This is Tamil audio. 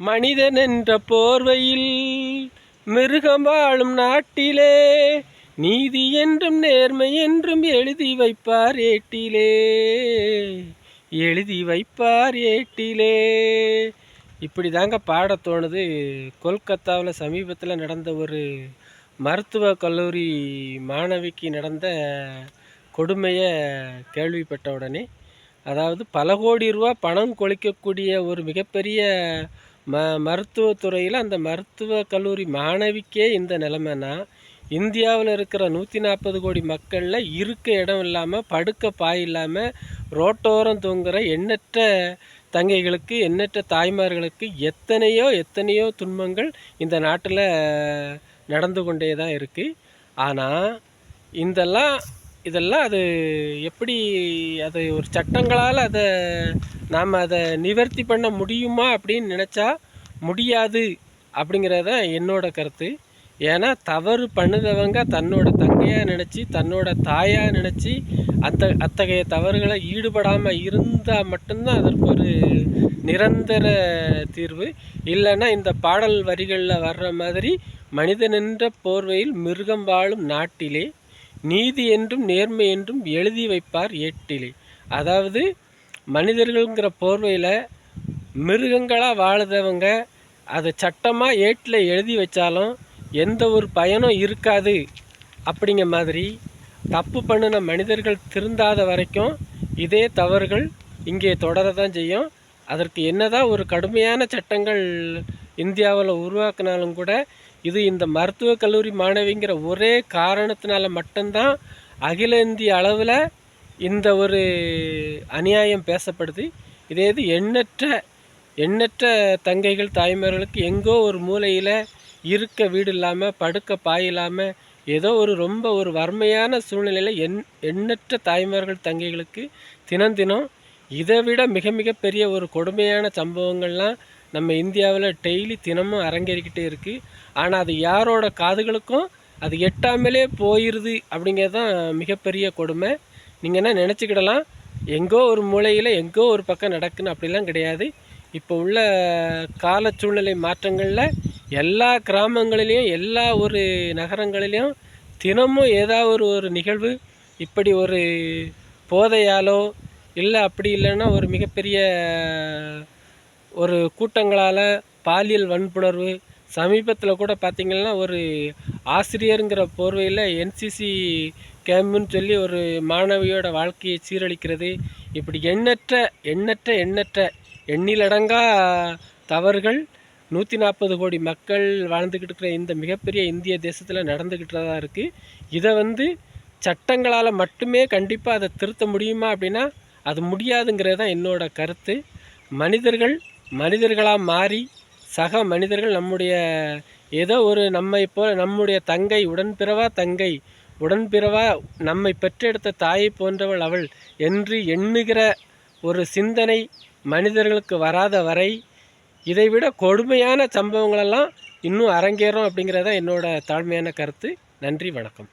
மனிதன் என்ற போர்வையில் மிருகம் வாழும் நாட்டிலே நீதி என்றும் நேர்மை என்றும் எழுதி வைப்பார் ஏட்டிலே. எழுதி வைப்பார் ஏட்டிலே. இப்படி தாங்க பாட தோணுது. கொல்கத்தாவில் சமீபத்தில் நடந்த ஒரு மருத்துவ கல்லூரி மாணவிக்கு நடந்த கொடுமையை கேள்விப்பட்ட உடனே அதாவது பல கோடி ரூபா பணம் கொளிக்கக்கூடிய ஒரு மிகப்பெரிய ம மருத்துவத்துறையில் அந்த மருத்துவ கல்லூரி மாணவிக்கே இந்த நிலைமைனா இந்தியாவில் இருக்கிற நூற்றி நாற்பது கோடி மக்களில் இருக்க இடம் இல்லாமல் படுக்க பாய் இல்லாமல் ரோட்டோரம் தூங்குகிற எண்ணற்ற தங்கைகளுக்கு எண்ணற்ற தாய்மார்களுக்கு எத்தனையோ எத்தனையோ துன்பங்கள் இந்த நாட்டில் நடந்து கொண்டே தான் இருக்குது ஆனால் இதெல்லாம் இதெல்லாம் அது எப்படி அது ஒரு சட்டங்களால் அதை நாம் அதை நிவர்த்தி பண்ண முடியுமா அப்படின்னு நினச்சா முடியாது அப்படிங்கிறத என்னோட கருத்து. ஏன்னா தவறு பண்ணுறவங்க தன்னோட தங்கையாக நினச்சி தன்னோட தாயாக நினச்சி அத்த அத்தகைய தவறுகளை ஈடுபடாமல் இருந்தால் மட்டும்தான் அதற்கு ஒரு நிரந்தர தீர்வு. இல்லைன்னா இந்த பாடல் வரிகளில் வர்ற மாதிரி மனிதனென்ற போர்வையில் மிருகம் வாழும் நாட்டிலே நீதி என்றும் நேர்மை என்றும் எழுதி வைப்பார் ஏட்டிலே. அதாவது மனிதர்கள்ங்கிற போர்வையில் மிருகங்களாக வாழுதவங்க அதை சட்டமாக ஏட்டில் எழுதி வச்சாலும் எந்த ஒரு பயனும் இருக்காது அப்படிங்கிற மாதிரி தப்பு பண்ணின மனிதர்கள் திருந்தாத வரைக்கும் இதே தவறுகள் இங்கே தொடர தான் செய்யும். அதற்கு என்னதான் ஒரு கடுமையான சட்டங்கள் இந்தியாவில் உருவாக்கினாலும் கூட இது இந்த மருத்துவக் கல்லூரி மாணவிங்கிற ஒரே காரணத்தினால மட்டும்தான் அகில இந்திய அளவில் இந்த ஒரு அநியாயம் பேசப்படுது. இதே இது எண்ணற்ற எண்ணற்ற தங்கைகள் தாய்மார்களுக்கு எங்கோ ஒரு மூலையில் இருக்க வீடு இல்லாமல் படுக்க பாய் இல்லாமல் ஏதோ ஒரு ரொம்ப ஒரு வறுமையான சூழ்நிலையில் எண் எண்ணற்ற தாய்மார்கள் தங்கைகளுக்கு தினம் தினம் இதை விட மிக மிக பெரிய ஒரு கொடுமையான சம்பவங்கள்லாம் நம்ம இந்தியாவில் டெய்லி தினமும் அரங்கேறிக்கிட்டே இருக்குது ஆனால் அது யாரோட காதுகளுக்கும் அது எட்டாமலே போயிடுது அப்படிங்கிறது தான் மிகப்பெரிய கொடுமை. நீங்கள் என்ன நினச்சிக்கிடலாம்? எங்கோ ஒரு மூலையில் எங்கோ ஒரு பக்கம் நடக்குன்னு அப்படிலாம் கிடையாது. இப்போ உள்ள கால சூழ்நிலை மாற்றங்களில் எல்லா கிராமங்களிலையும் எல்லா ஒரு நகரங்களிலையும் தினமும் ஏதாவது ஒரு ஒரு நிகழ்வு இப்படி ஒரு போதையாலோ இல்லை அப்படி இல்லைன்னா ஒரு மிகப்பெரிய ஒரு கூட்டங்களால் பாலியல் வன்புணர்வு சமீபத்தில் கூட பார்த்திங்கன்னா ஒரு ஆசிரியருங்கிற போர்வையில் என்சிசி கேம்னு சொல்லி ஒரு மாணவியோட வாழ்க்கையை சீரழிக்கிறது. இப்படி எண்ணற்ற எண்ணற்ற எண்ணற்ற எண்ணிலடங்கா தவறுகள் நூற்றி நாற்பது கோடி மக்கள் வாழ்ந்துக்கிட்டு இருக்கிற இந்த மிகப்பெரிய இந்திய தேசத்தில் நடந்துக்கிட்டதாக இருக்குது இதை வந்து சட்டங்களால் மட்டுமே கண்டிப்பாக அதை திருத்த முடியுமா அப்படின்னா அது முடியாதுங்கிறது தான் என்னோடய கருத்து. மனிதர்கள் மனிதர்களாக மாறி சக மனிதர்கள் நம்முடைய ஏதோ ஒரு நம்மை இப்போ நம்முடைய தங்கை உடன்பிறவா தங்கை உடன்பிறவா நம்மை பெற்றெடுத்த தாயை போன்றவள் அவள் என்று எண்ணுகிற ஒரு சிந்தனை மனிதர்களுக்கு வராத வரை இதைவிட கொடுமையான சம்பவங்களெல்லாம் இன்னும் அரங்கேறும் அப்படிங்கிறத என்னோட தாழ்மையான கருத்து. நன்றி வணக்கம்.